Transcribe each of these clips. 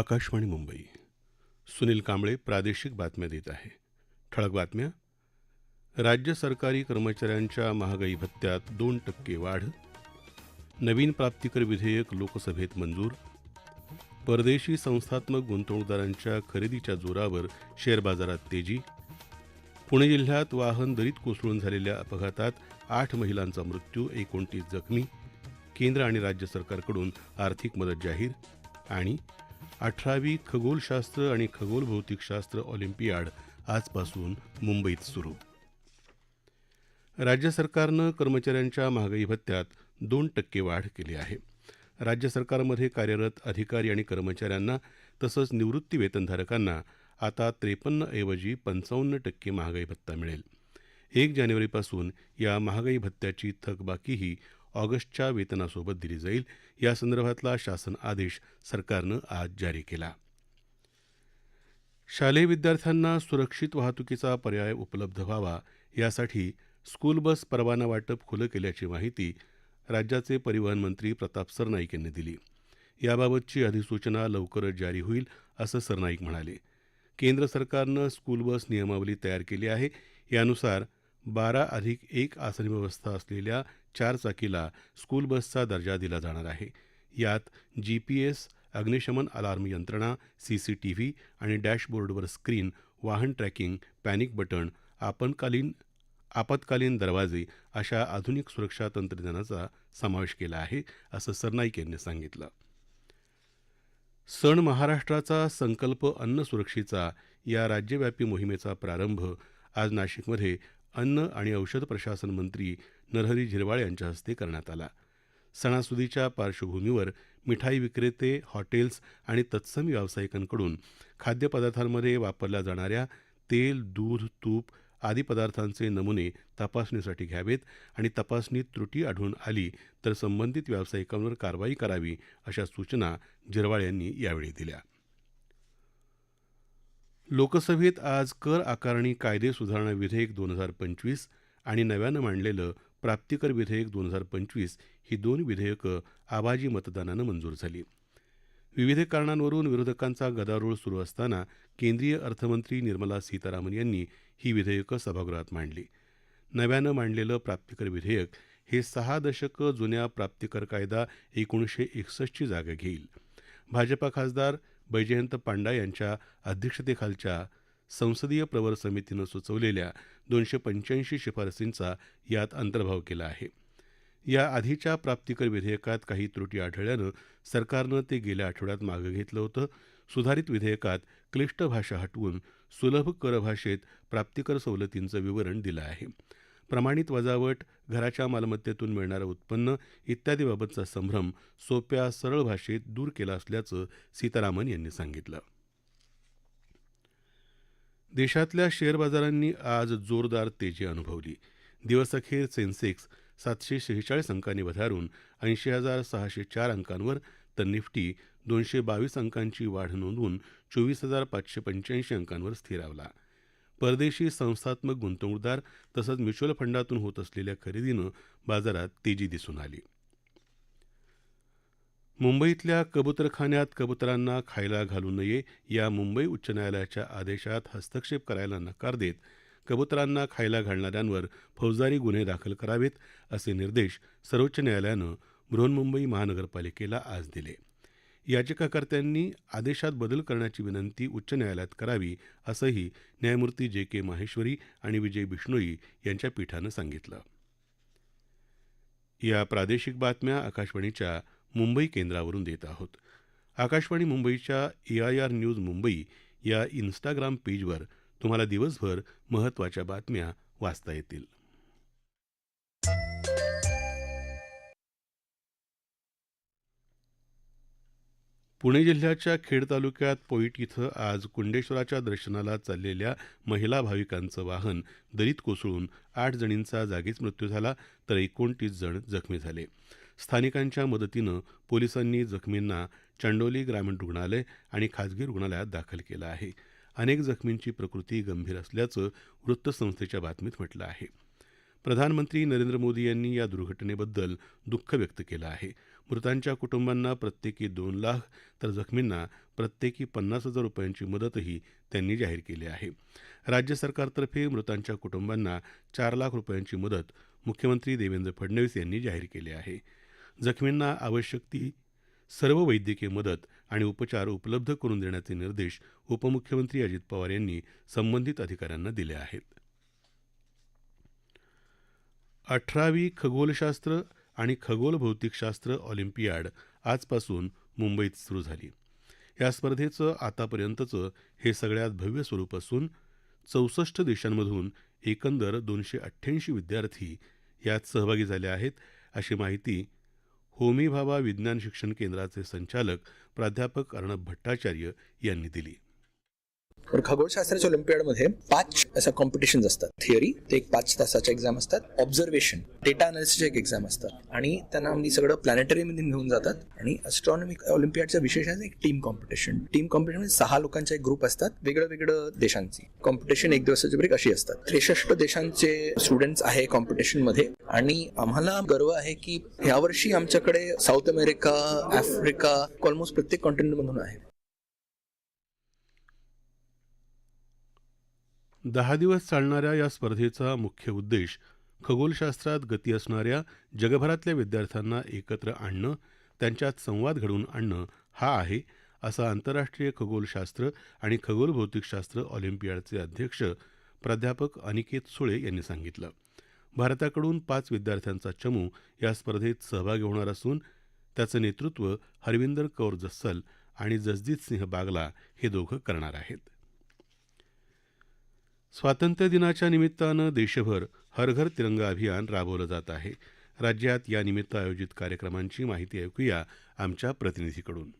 आकाशवाणी मुंबई. सुनील कांबळे प्रादेशिक बातम्या देत आहे. ठळक बातम्या. राज्य सरकारी कर्मचाऱ्यांच्या महागाई भत्त्यात दोन टक्के वाढ. नवीन प्राप्तिकर विधेयक लोकसभेत मंजूर. परदेशी संस्थात्मक गुंतवणूकदारांच्या खरेदीच्या जोरावर शेअर बाजारात तेजी. पुणे जिल्ह्यात वाहन दरीत कोसळून झालेल्या अपघातात आठ महिलांचा मृत्यू एकोणतीस जखमी. केंद्र आणि राज्य सरकारकडून आर्थिक मदत जाहीर आणि अठरावी खगोलशास्त्र आणि खगोल भौतिकशास्त्र ऑलिम्पियाड आजपासून मुंबईत सुरू. राज्य सरकारनं कर्मचाऱ्यांच्या महागाई भत्त्यात दोन टक्के वाढ केली आहे. राज्य सरकारमध्ये कार्यरत अधिकारी आणि कर्मचाऱ्यांना तसंच निवृत्ती वेतनधारकांना आता त्रेपन्न ऐवजी पंचावन्न टक्के महागाई भत्ता मिळेल. एक जानेवारीपासून या महागाई भत्त्याची थकबाकीही ऑगस्टच्या वेतनासोबत दिली जाईल. यासंदर्भातला शासन आदेश सरकारनं आज जारी केला. शालेय विद्यार्थ्यांना सुरक्षित वाहतुकीचा पर्याय उपलब्ध व्हावा यासाठी स्कूल बस परवाना वाटप खुलं केल्याची माहिती राज्याचे परिवहन मंत्री प्रताप सरनाईक यांनी दिली. याबाबतची अधिसूचना लवकरच जारी होईल असं सरनाईक म्हणाले. केंद्र सरकारनं स्कूल बस नियमावली तयार केली आहे. यानुसार बारा अधिक एक आसनी व्यवस्था असलेल्या चारचाकीला स्कूल बसचा दर्जा दिला जाणार आहे. यात जीपीएस अग्निशमन अलार्म यंत्रणा सीसीटीव्ही आणि डॅशबोर्डवर स्क्रीन वाहन ट्रॅकिंग पॅनिक बटण आपत्कालीन आपत्कालीन दरवाजे अशा आधुनिक सुरक्षा तंत्रज्ञानाचा समावेश केला आहे असं सरनाईक यांनी सांगितलं. सण महाराष्ट्राचा संकल्प अन्न सुरक्षेचा या राज्यव्यापी मोहिमेचा प्रारंभ आज नाशिकमध्ये अन्न आणि औषध प्रशासन मंत्री नरहरी झिरवाळ यांच्या हस्ते करण्यात आला. सणासुदीच्या पार्श्वभूमीवर मिठाई विक्रेते हॉटेल्स आणि तत्सम व्यावसायिकांकडून खाद्यपदार्थांमध्ये वापरल्या जाणाऱ्या तेल दूध तूप आदी पदार्थांचे नमुने तपासणीसाठी घ्यावेत आणि तपासणीत त्रुटी आढळून आली तर संबंधित व्यावसायिकांवर कारवाई करावी अशा सूचना जिरवाळ यांनी यावेळी दिल्या. लोकसभेत आज कर आकारणी कायदे सुधारणा विधेयक दोन हजार पंचवीस आणि नव्यानं मांडलेलं प्राप्तिकर विधेयक दोन हजार पंचवीस ही दोन विधेयकं आवाजी मतदानानं मंजूर झाली. विविध कारणांवरून विरोधकांचा गदारोळ सुरू असताना केंद्रीय अर्थमंत्री निर्मला सीतारामन यांनी ही विधेयकं सभागृहात मांडली. नव्यानं मांडलेलं प्राप्तिकर विधेयक हे सहा दशकं जुन्या प्राप्तिकर कायदा एकोणीसशे एकसष्टची जागा घेईल. भाजपा खासदार बैजयंत पांडा यांच्या अध्यक्षतेखालच्या संसदीय प्रवर समितीनं सुचवलेल्या दोनशे पंच्याऐंशी शिफारसींचा यात अंतर्भाव केला आहे. या आधीच्या प्राप्तीकर विधेयकात काही त्रुटी आढळल्यानं सरकारनं ते गेल्या आठवड्यात मागं घेतलं होतं. सुधारित विधेयकात क्लिष्ट भाषा हटवून सुलभ कर भाषेत प्राप्तिकर सवलतींचं विवरण दिलं आहे. प्रमाणित वजावट घराच्या मालमत्तेतून मिळणारं उत्पन्न इत्यादीबाबतचा संभ्रम सोप्या सरळ भाषेत दूर केला असल्याचं सीतारामन यांनी सांगितलं. देशातल्या शेअर बाजारांनी आज जोरदार तेजी अनुभवली. दिवसअखेर सेन्सेक्स सातशे शेहेचाळीस अंकांनी वधारून ऐंशी हजार सहाशे चार अंकांवर तर निफ्टी दोनशे बावीस अंकांची वाढ नोंदवून चोवीस हजार पाचशे पंच्याऐंशी अंकांवर स्थिरावला परदेशी संस्थात्मक गुंतवणूकदार तसंच म्युच्युअल फंडातून होत असलेल्या खरेदीनं बाजारात तेजी दिसून आली. मुंबईतल्या कबुतरखान्यात कबुतरांना खायला घालू नये या मुंबई उच्च न्यायालयाच्या आदेशात हस्तक्षेप करायला नकार देत कबुतरांना खायला घालणाऱ्यांवर फौजदारी गुन्हे दाखल करावेत असे निर्देश सर्वोच्च न्यायालयानं बृहन्मुंबई महानगरपालिकेला आज दिले. याचिकाकर्त्यांनी आदेशात बदल करण्याची विनंती उच्च न्यायालयात करावी असंही न्यायमूर्ती जे के माहेश्वरी आणि विजय बिष्णोई यांच्या पीठानं सांगितलं. या प्रादेशिक बातम्या आकाशवाणीच्या मुंबई केंद्रावरून देत आहोत. आकाशवाणी मुंबईच्या एआयआर न्यूज मुंबई या इन्स्टाग्राम पेजवर तुम्हाला दिवसभर महत्त्वाच्या बातम्या वाचता येतील. पुणे जिल्ह्याच्या खेड तालुक्यात पोईट इथं आज कुंडेश्वराच्या दर्शनाला चाललेल्या महिला भाविकांचं वाहन दरीत कोसळून आठ जणींचा जागीच मृत्यू झाला तर एकोणतीस जण जखमी झाले. स्थानिकांच्या मदतीनं पोलिसांनी जखमींना चांडोली ग्रामीण रुग्णालय आणि खाजगी रुग्णालयात दाखल केलं आहे. अनेक जखमींची प्रकृती गंभीर असल्याचं वृत्तसंस्थेच्या बातमीत म्हटलं आहे. प्रधानमंत्री नरेंद्र मोदी यांनी या दुर्घटनेबद्दल दुःख व्यक्त केलं आहे. मृतांच्या कुटुंबांना प्रत्येकी दोन लाख तर जखमींना प्रत्येकी पन्नास हजार रुपयांची मदतही त्यांनी जाहीर केली आहे. राज्य सरकारतर्फे मृतांच्या कुटुंबांना चार लाख रुपयांची मदत मुख्यमंत्री देवेंद्र फडणवीस यांनी जाहीर केली आहे. जखमींना आवश्यक ती सर्व वैद्यकीय मदत आणि उपचार उपलब्ध करून देण्याचे निर्देश उपमुख्यमंत्री अजित पवार यांनी संबंधित अधिकाऱ्यांना दिले आहेत. अठरावी खगोलशास्त्र आणि खगोल भौतिकशास्त्र ऑलिम्पियाड आजपासून मुंबईत सुरू झाली. या स्पर्धेचं आतापर्यंतचं हे सगळ्यात भव्य स्वरूप असून चौसष्ट देशांमधून एकंदर दोनशे अठ्ठ्याऐंशी विद्यार्थी यात सहभागी झाले आहेत अशी माहिती होमी भाभा विज्ञान शिक्षण केंद्राचे संचालक प्राध्यापक अर्णब भट्टाचार्य यांनी दिली. तर खगोलशास्त्राच्या ऑलिम्पियाडमध्ये पाच अशा कॉम्पिटिशन्स असतात. थिअरी ते एक पाच तासाच्या एक्झाम असतात. ऑब्झर्वेशन डेटा अनालिसिसचे एक एक्झाम असतात. आणि त्यांना आम्ही सगळं प्लॅनेटरीमध्ये घेऊन जातात. आणि अस्ट्रॉनॉमी ऑलिम्पियाडचा विशेष आहे एक टीम कॉम्पिटिशन टीम कॉम्पिटिशन सहा लोकांचा एक ग्रुप असतात. वेगळं वेगळं देशांची. कॉम्पिटिशन एक दिवसाची ब्रेक अशी असतात. त्रेसष्ट देशांचे स्टुडंट्स आहे कॉम्पिटिशनमध्ये आणि आम्हाला गर्व आहे की यावर्षी आमच्याकडे साऊथ अमेरिका आफ्रिका ऑलमोस्ट प्रत्येक कॉन्टिनेंट मधून आहे. दहा दिवस चालणाऱ्या या स्पर्धेचा मुख्य उद्देश खगोलशास्त्रात गती असणाऱ्या जगभरातल्या विद्यार्थ्यांना एकत्र आणणं त्यांच्यात संवाद घडवून आणणं हा आहे असं आंतरराष्ट्रीय खगोलशास्त्र आणि खगोल भौतिकशास्त्र ऑलिम्पियाडचे अध्यक्ष प्राध्यापक अनिकेत सुळे यांनी सांगितलं. भारताकडून पाच विद्यार्थ्यांचा चमू या स्पर्धेत सहभागी होणार असून त्याचं नेतृत्व हरविंदर कौर जस्सल आणि जसजित सिंह बागला हे दोघं करणार आहेत. स्वातंत्र्यदिनाच्या निमित्तानं देशभर हर घर तिरंगा अभियान राबवलं जात आहे. राज्यात यानिमित्त आयोजित कार्यक्रमांची माहिती ऐकूया आमच्या प्रतिनिधीकडून.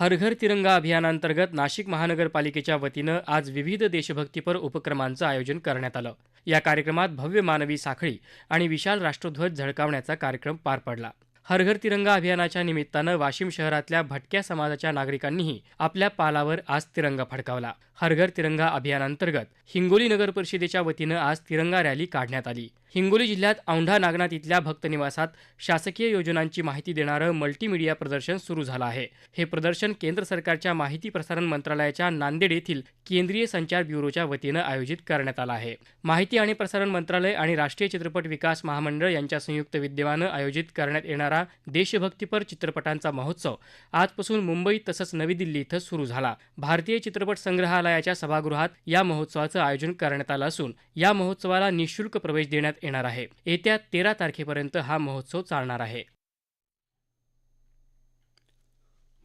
हर घर तिरंगा अभियानांतर्गत नाशिक महानगरपालिकेच्या वतीनं आज विविध देशभक्तीपर उपक्रमांचं आयोजन करण्यात आलं. या कार्यक्रमात भव्य मानवी साखळी आणि विशाल राष्ट्रध्वज झळकावण्याचा कार्यक्रम पार पडला. हरघर तिरंगा अभियानाच्या निमित्तानं वाशिम शहरातल्या भटक्या समाजाच्या नागरिकांनीही आपल्या पालावर आज तिरंगा फडकावला. हरघर तिरंगा अभियानांतर्गत हिंगोली नगर परिषदेच्या वतीनं आज तिरंगा रॅली काढण्यात आली. हिंगोली जिल्ह्यात औंढा नागनाथ इथल्या भक्तनिवासात शासकीय योजनांची माहिती देणारं मल्टीमीडिया प्रदर्शन सुरू झालं आहे. हे प्रदर्शन केंद्र सरकारच्या माहिती प्रसारण मंत्रालयाच्या नांदेड येथील केंद्रीय संचार ब्युरोच्या वतीनं आयोजित करण्यात आलं आहे. माहिती आणि प्रसारण मंत्रालय आणि राष्ट्रीय चित्रपट विकास महामंडळ यांच्या संयुक्त विद्यमानं आयोजित करण्यात येणारा देशभक्तीपर चित्रपटांचा महोत्सव आजपासून मुंबई तसंच नवी दिल्ली इथं सुरू झाला. भारतीय चित्रपट संग्रहालयाच्या सभागृहात या महोत्सवाचं आयोजन करण्यात आलं असून या महोत्सवाला निशुल्क प्रवेश देण्यात येणार आहे. येत्या तेरा तारखेपर्यंत हा महोत्सव चालणार आहे.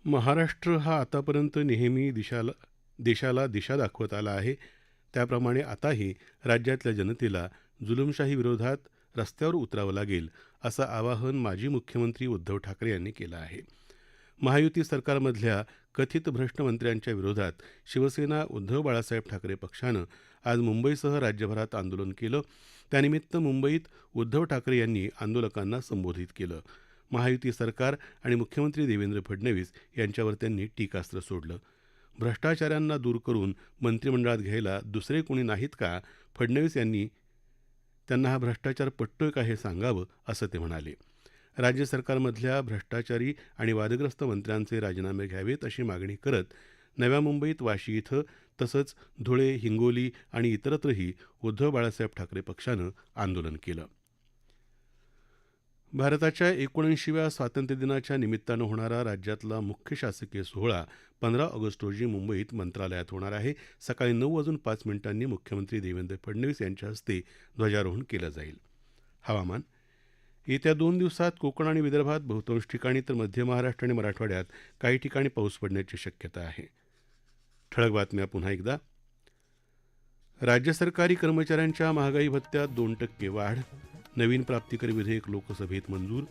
महाराष्ट्र हा आतापर्यंत नेहमी दिशाला देशाला दिशा दाखवत आला आहे. त्याप्रमाणे आताही राज्यातल्या जनतेला जुलुमशाही विरोधात रस्त्यावर उतरावं लागेल असं आवाहन माजी मुख्यमंत्री उद्धव ठाकरे यांनी केलं आहे. महायुती सरकारमधल्या कथित भ्रष्ट मंत्र्यांच्या विरोधात शिवसेना उद्धव बाळासाहेब ठाकरे पक्षानं आज मुंबईसह राज्यभरात आंदोलन केलं. त्यानिमित्त मुंबईत उद्धव ठाकरे यांनी आंदोलकांना संबोधित केलं. महायुती सरकार आणि मुख्यमंत्री देवेंद्र फडणवीस यांच्यावर त्यांनी टीकास्त्र सोडलं. भ्रष्टाचाऱ्यांना दूर करून मंत्रिमंडळात घ्यायला दुसरे कोणी नाहीत का? फडणवीस यांनी त्यांना हा भ्रष्टाचार पटतोय का हे सांगावं असं ते म्हणाले. राज्य सरकारमधल्या भ्रष्टाचारी आणि वादग्रस्त मंत्र्यांचे राजीनामे घ्यावेत अशी मागणी करत नव्या मुंबईत वाशी इथं तसंच धुळे हिंगोली आणि इतरत्रही उद्धव बाळासाहेब ठाकरे पक्षानं आंदोलन केलं. भारताच्या एकोणऐंशीव्या स्वातंत्र्यदिनाच्या निमित्तानं होणारा राज्यातला मुख्य शासकीय सोहळा पंधरा ऑगस्ट रोजी मुंबईत मंत्रालयात होणार आहे. सकाळी नऊ वाजून पाच मिनिटांनी मुख्यमंत्री देवेंद्र फडणवीस यांच्या हस्ते ध्वजारोहण केलं जाईल. हवामान येत्या दोन दिवसात कोकण आणि विदर्भात बहुतांश ठिकाणी तर मध्य महाराष्ट्र आणि मराठवाड्यात काही ठिकाणी पाऊस पडण्याची शक्यता आहे. ठळक बातम्या पुन्हा एकदा. राज्य सरकारी कर्मचाऱ्यांच्या महागाई भत्त्यात दोन टक्के वाढ. नवीन प्राप्तिकर विधेयक लोकसभेत मंजूर.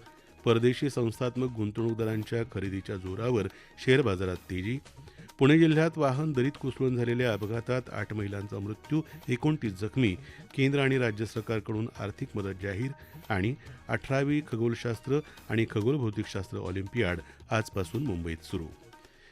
परदेशी संस्थात्मक गुंतवणूकदारांच्या खरेदीच्या जोरावर शेअर बाजारात तेजी. पुणे जिल्ह्यात वाहन दरीत कोसळून झालेल्या अपघातात आठ महिलांचा मृत्यू एकोणतीस जखमी. केंद्र आणि राज्य सरकारकडून आर्थिक मदत जाहीर आणि अठरावी खगोलशास्त्र आणि खगोल भौतिकशास्त्र ऑलिम्पियाड आजपासून मुंबईत सुरू.